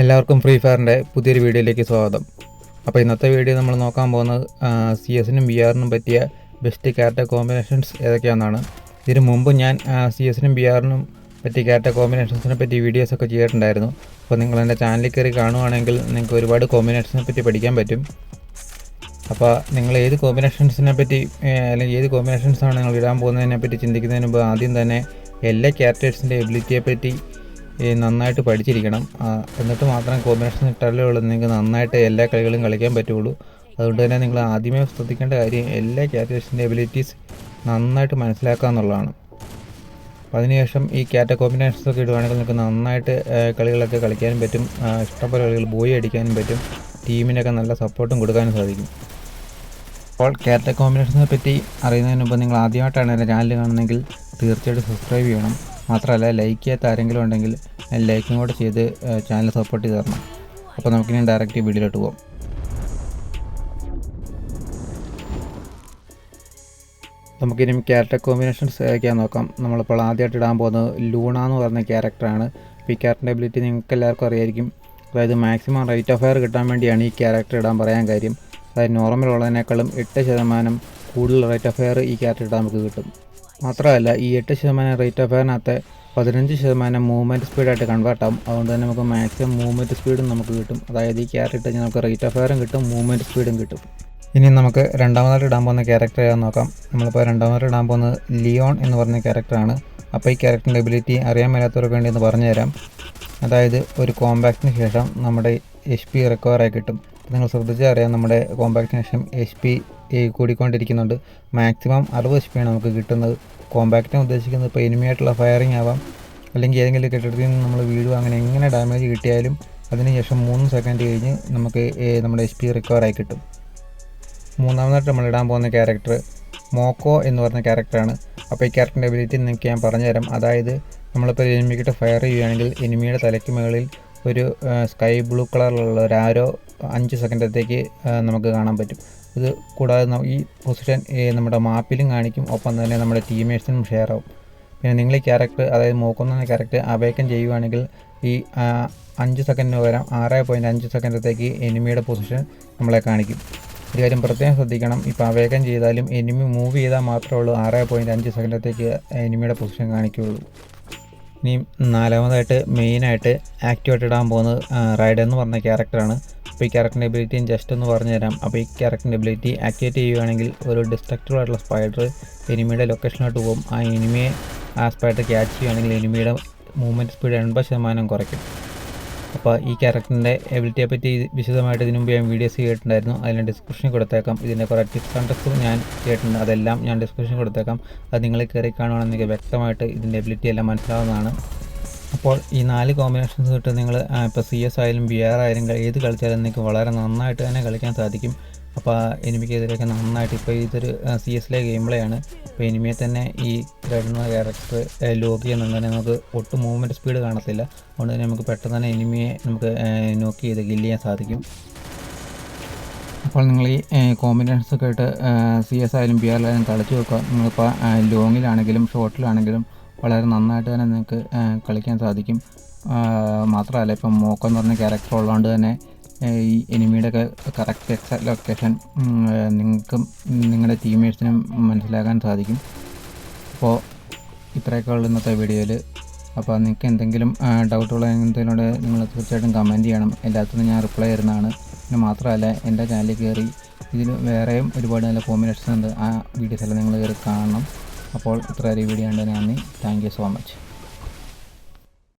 എല്ലാവർക്കും ഫ്രീ ഫയറിന്റെ പുതിയൊരു വീഡിയോയിലേക്ക് സ്വാഗതം. അപ്പോൾ ഇന്നത്തെ വീഡിയോ നമ്മൾ നോക്കാൻ പോകുന്നത് സി എസിനും ബി ആറിനും പറ്റിയ ബെസ്റ്റ് ക്യാരക്ടർ കോമ്പിനേഷൻസ് ഏതൊക്കെയാണെന്നാണ്. ഇതിന് മുമ്പ് ഞാൻ സി എസിനും ബി ആറിനും പറ്റിയ ക്യാരക്ടർ കോമ്പിനേഷൻസിനെ പറ്റി വീഡിയോസൊക്കെ ചെയ്തിട്ടുണ്ടായിരുന്നു. അപ്പോൾ നിങ്ങൾ എന്റെ ചാനലിൽ കയറി കാണുവാണെങ്കിൽ നിങ്ങൾക്ക് ഒരുപാട് കോമ്പിനേഷൻസിനെ പറ്റി പഠിക്കാൻ പറ്റും. അപ്പോൾ നിങ്ങൾ ഏത് കോമ്പിനേഷൻസിനെ പറ്റി അല്ലെങ്കിൽ ഏത് കോമ്പിനേഷൻസാണ് നിങ്ങൾ ഇടാൻ പോകുന്നതിനെ പറ്റി ചിന്തിക്കുന്നതിന് മുമ്പ് ആദ്യം തന്നെ എല്ലാ ക്യാരക്ടേഴ്സിന്റെ എബിലിറ്റിയെ പറ്റി നന്നായിട്ട് പഠിച്ചിരിക്കണം. എന്നിട്ട് മാത്രം കോമ്പിനേഷൻ ഇട്ടാലേ ഉള്ളൂ. നിങ്ങൾക്ക് നന്നായിട്ട് എല്ലാ കളികളും കളിക്കാൻ പറ്റുള്ളൂ അതുകൊണ്ട് തന്നെ നിങ്ങൾ ആദ്യമേ ശ്രദ്ധിക്കേണ്ട കാര്യം എല്ലാ ക്യാരക്ടേഴ്സിന്റെ എബിലിറ്റീസ് നന്നായിട്ട് മനസ്സിലാക്കുക എന്നുള്ളതാണ്. അതിനുശേഷം ഈ ക്യാറ്റ കോമ്പിനേഷൻസ് ഒക്കെ ഇടുവാണെങ്കിൽ നിങ്ങൾക്ക് നന്നായിട്ട് കളികളൊക്കെ കളിക്കാനും പറ്റും. ഇഷ്ടംപോലെ കളികൾ ബോയി അടിക്കാനും പറ്റും. ടീമിനൊക്കെ നല്ല സപ്പോർട്ടും കൊടുക്കാനും സാധിക്കും. അപ്പോൾ ക്യാറ്റ കോമ്പിനേഷനെ പറ്റി അറിയുന്നതിന് മുമ്പ് നിങ്ങൾ ആദ്യമായിട്ടാണ് എന്റെ ചാനൽ കാണുന്നതെങ്കിൽ തീർച്ചയായിട്ടും സബ്സ്ക്രൈബ് ചെയ്യണം. മാത്രമല്ല ലൈക്ക് ചെയ്യാത്ത ആരെങ്കിലും ഉണ്ടെങ്കിൽ ലൈക്കും കൂടെ ചെയ്ത് ചാനൽ സപ്പോർട്ട് ചെയ്ത് തരണം. അപ്പോൾ നമുക്കിനി ഡയറക്റ്റ് വീഡിയോയിലോട്ട് പോകാം നമുക്കിനി ക്യാരക്ടർ കോമ്പിനേഷൻസ് ഏതൊക്കെയാ നോക്കാം. നമ്മളിപ്പോൾ ആദ്യമായിട്ട് ഇടാൻ പോകുന്നത് ലൂണ എന്ന് പറയുന്ന ക്യാരക്ടറാണ് ഈ ക്യാരക്ടറിന്റെ എബിലിറ്റി നിങ്ങൾക്ക് എല്ലാവർക്കും അറിയായിരിക്കും. അതായത് മാക്സിമം റേറ്റ് ഓഫ് ഫയർ കിട്ടാൻ വേണ്ടിയാണ് ഈ ക്യാരക്ടർ ഇടാൻ പറയാൻ കാര്യം. അതായത് നോർമൽ ഉള്ളതിനേക്കാളും എട്ട് ശതമാനം കൂടുതൽ റേറ്റ് ഓഫ് ഫയർ ഈ ക്യാരക്ടർ ഇടാൻ നമുക്ക് കിട്ടും. മാത്രമല്ല ഈ എട്ട് ശതമാനം റേറ്റ് ഓഫ് ഫയറിനകത്ത് പതിനഞ്ച് ശതമാനം മൂവ്മെന്റ് സ്പീഡായിട്ട് കൺവേർട്ട് ആവും. അതുകൊണ്ട് തന്നെ നമുക്ക് മാക്സിമം മൂവ്മെന്റ് സ്പീഡും നമുക്ക് കിട്ടും. അതായത് ഈ ക്യാരക്ടർ ഇട്ട് കഴിഞ്ഞാൽ നമുക്ക് റേറ്റ് ഓഫ് ഫയറും കിട്ടും മൂവ്മെന്റ് സ്പീഡും കിട്ടും. ഇനി നമുക്ക് രണ്ടാമതായിട്ട് ഇടാൻ പോകുന്ന ക്യാരക്ടർ ഏതാ നോക്കാം. നമ്മളിപ്പോൾ രണ്ടാമതായിട്ട് ഇടാൻ പോകുന്നത് ലിയോൺ എന്ന് പറഞ്ഞ ക്യാരക്ടറാണ് അപ്പോൾ ഈ ക്യാരക്ടറിന്റെ എബിലിറ്റി അറിയാൻ മേലാത്തവർക്ക് വേണ്ടി ഒന്ന് പറഞ്ഞുതരാം അതായത് ഒരു കോമ്പാക്റ്റിന് ശേഷം നമ്മുടെ എച്ച് പി റിക്കവറായി കിട്ടും. നിങ്ങൾ ശ്രദ്ധിച്ചാൽ അറിയാം നമ്മുടെ കോമ്പാക്റ്റിന് ശേഷം എച്ച് പി കൂടിക്കൊണ്ടിരിക്കുന്നുണ്ട്. മാക്സിമം അറുപത് എച്ച് പിയാണ് നമുക്ക് കിട്ടുന്നത്. കോമ്പാക്റ്റിനെ ഉദ്ദേശിക്കുന്നത്. ഇപ്പോൾ എനിമിയായിട്ടുള്ള ഫയറിംഗ് ആവാം. അല്ലെങ്കിൽ ഏതെങ്കിലും കെട്ടിടത്തിൽ നിന്ന് നമ്മൾ വീഴുക അങ്ങനെ എങ്ങനെ ഡാമേജ് കിട്ടിയാലും അതിനുശേഷം മൂന്ന് സെക്കൻഡ് കഴിഞ്ഞ് നമുക്ക് നമ്മുടെ എച്ച് പി റിക്കവറായി കിട്ടും. മൂന്നാമതായിട്ട് നമ്മൾ ഇടാൻ പോകുന്ന ക്യാരക്ടർ മോക്കോ എന്ന് പറഞ്ഞ ക്യാരക്ടറാണ് അപ്പോൾ ഈ ക്യാരക്ടറിന്റെ എബിലിറ്റി നിങ്ങൾക്ക് ഞാൻ പറഞ്ഞുതരാം. അതായത് നമ്മളിപ്പോൾ എനിമിക്കിട്ട് ഫയർ ചെയ്യുകയാണെങ്കിൽ എനിമിയുടെ തലയ്ക്ക് മുകളിൽ ഒരു സ്കൈ ബ്ലൂ കളറിലുള്ള ഒരു ആരോ അഞ്ച് സെക്കൻഡത്തേക്ക് നമുക്ക് കാണാൻ പറ്റും. ഇത് കൂടാതെ ഈ പൊസിഷൻ നമ്മുടെ മാപ്പിലും കാണിക്കും. ഒപ്പം തന്നെ നമ്മുടെ ടീമേഴ്സിനും ഷെയർ ആവും. പിന്നെ നിങ്ങൾ ഈ ക്യാരക്ടർ അതായത് മോക്കുന്ന ക്യാരക്ടർ അവേക്കൻ ചെയ്യുവാണെങ്കിൽ ഈ അഞ്ച് സെക്കൻഡിന് പകരം ആറ് പോയിന്റ് അഞ്ച് സെക്കൻഡത്തേക്ക് എനിമിയുടെ പൊസിഷൻ നമ്മളെ കാണിക്കും. ഒരു കാര്യം പ്രത്യേകം ശ്രദ്ധിക്കണം. ഇപ്പോൾ അവേഗം ചെയ്താലും എനിമി മൂവ് ചെയ്താൽ മാത്രമേ ഉള്ളൂ. ആറ് പോയിന്റ് അഞ്ച് സെക്കൻഡത്തേക്ക് എനിമിയുടെ പൊസിഷൻ കാണിക്കുകയുള്ളൂ. ഇനി നാലാമതായിട്ട് മെയിനായിട്ട് ആക്ടിവേറ്റഡ് ആകാൻ പോകുന്നത് റൈഡ് എന്ന് പറഞ്ഞ ക്യാരക്ടറാണ് അപ്പോൾ ഈ ക്യാരക്ടറിന്റെ എബിലിറ്റിയും ജസ്റ്റ് ഒന്ന് പറഞ്ഞു തരാം അപ്പോൾ ഈ ക്യാരക്ടറിന്റെ എബിലിറ്റി ആക്ടിവേറ്റ് ചെയ്യുകയാണെങ്കിൽ ഒരു ഡിസ്ട്രക്റ്റീവ് ആയിട്ടുള്ള സ്പൈഡർ എനിമിയുടെ ലൊക്കേഷനിലോട്ട് പോകും. ആ എനിമിയെ ആ സ്പൈഡർ ക്യാച്ച് ചെയ്യുകയാണെങ്കിൽ എനിമിയുടെ മൂവ്മെന്റ് സ്പീഡ് എൺപത് ശതമാനം കുറയ്ക്കും. അപ്പോൾ ഈ ക്യാരക്ടറിന്റെ എബിലിറ്റിയെ പറ്റി വിശദമായിട്ട് ഇതിനു മുമ്പ് ഞാൻ വീഡിയോസ് ചെയ്തിട്ടുണ്ടായിരുന്നു അതിന്റെ ഡിസ്ക്രിപ്ഷനിൽ കൊടുത്തേക്കാം. ഇതിന്റെ കുറേ ടിപ്സ് ആൻഡ് ഞാൻ ചെയ്തിട്ടുണ്ട് അതെല്ലാം ഞാൻ ഡിസ്ക്രിപ്ഷനിൽ കൊടുത്തേക്കാം. അത് നിങ്ങൾ കയറി നിങ്ങൾക്ക് വ്യക്തമായിട്ട് ഇതിന്റെ എബിലിറ്റി എല്ലാം മനസ്സിലാവുന്നതാണ്. അപ്പോൾ ഈ നാല് കോമ്പിനേഷൻസ് കിട്ടും നിങ്ങൾ ഇപ്പോൾ സി എസ് ആയാലും ബി ആർ ആയാലും ഏത് കളിച്ചാലും നിങ്ങൾക്ക് വളരെ നന്നായിട്ട് തന്നെ കളിക്കാൻ സാധിക്കും. അപ്പോൾ എനിമിക്ക് ഇതിലൊക്കെ നന്നായിട്ട് ഇപ്പോൾ ഇതൊരു സി എസിലെ ഗെയിം പ്ലേ ആണ്. അപ്പോൾ എനിമിയെ തന്നെ ഈ കിടന്ന ക്യാരക്ടർ ലോക്ക് ചെയ്യുന്നത് തന്നെ നമുക്ക് ഒട്ടും മൂവ്മെന്റ് സ്പീഡ് കാണത്തില്ല. അതുകൊണ്ട് തന്നെ നമുക്ക് പെട്ടെന്ന് തന്നെ എനിമിയെ നമുക്ക് നോക്ക് ചെയ്ത് ഗില്ല് ചെയ്യാൻ സാധിക്കും. അപ്പോൾ നിങ്ങൾ ഈ കോമ്പിനേഷൻസ് ഒക്കെ ആയിട്ട് സി എസ് ആയാലും ബി ആർ ആയാലും കളിച്ച് നോക്കുക. നിങ്ങളിപ്പോൾ ലോങ്ങിലാണെങ്കിലും ഷോർട്ടിലാണെങ്കിലും വളരെ നന്നായിട്ട് തന്നെ നിങ്ങൾക്ക് കളിക്കാൻ സാധിക്കും. മാത്രമല്ല ഇപ്പം മോക്കം എന്ന് പറഞ്ഞ ക്യാരക്ടർ ഉള്ളതുകൊണ്ട് തന്നെ ഈ എനിമിയുടെ ഒക്കെ കറക്റ്റ് എക്സാക്ട് ലൊക്കേഷൻ നിങ്ങൾക്കും നിങ്ങളുടെ ടീമേഴ്സിനും മനസ്സിലാക്കാൻ സാധിക്കും. അപ്പോൾ ഇത്രയൊക്കെ ഉള്ളൂ ഇന്നത്തെ വീഡിയോയിൽ അപ്പോൾ നിങ്ങൾക്ക് എന്തെങ്കിലും ഡൗട്ടുള്ള എന്തെങ്കിലും നിങ്ങൾ തീർച്ചയായിട്ടും കമന്റ് ചെയ്യണം. എല്ലാത്തിനും ഞാൻ റിപ്ലൈ തരുന്നതാണ്. പിന്നെ മാത്രമല്ല എന്റെ ചാനലിൽ കയറി ഇതിന് വേറെയും ഒരുപാട് നല്ല കോമ്പിനേഷൻസ് ഉണ്ട്. ആ വീഡിയോസ് എല്ലാം നിങ്ങൾ കയറി കാണണം. അപ്പോൾ ഇത്രയേറെ വീഡിയോ ഉണ്ട് നന്ദി. Thank you so much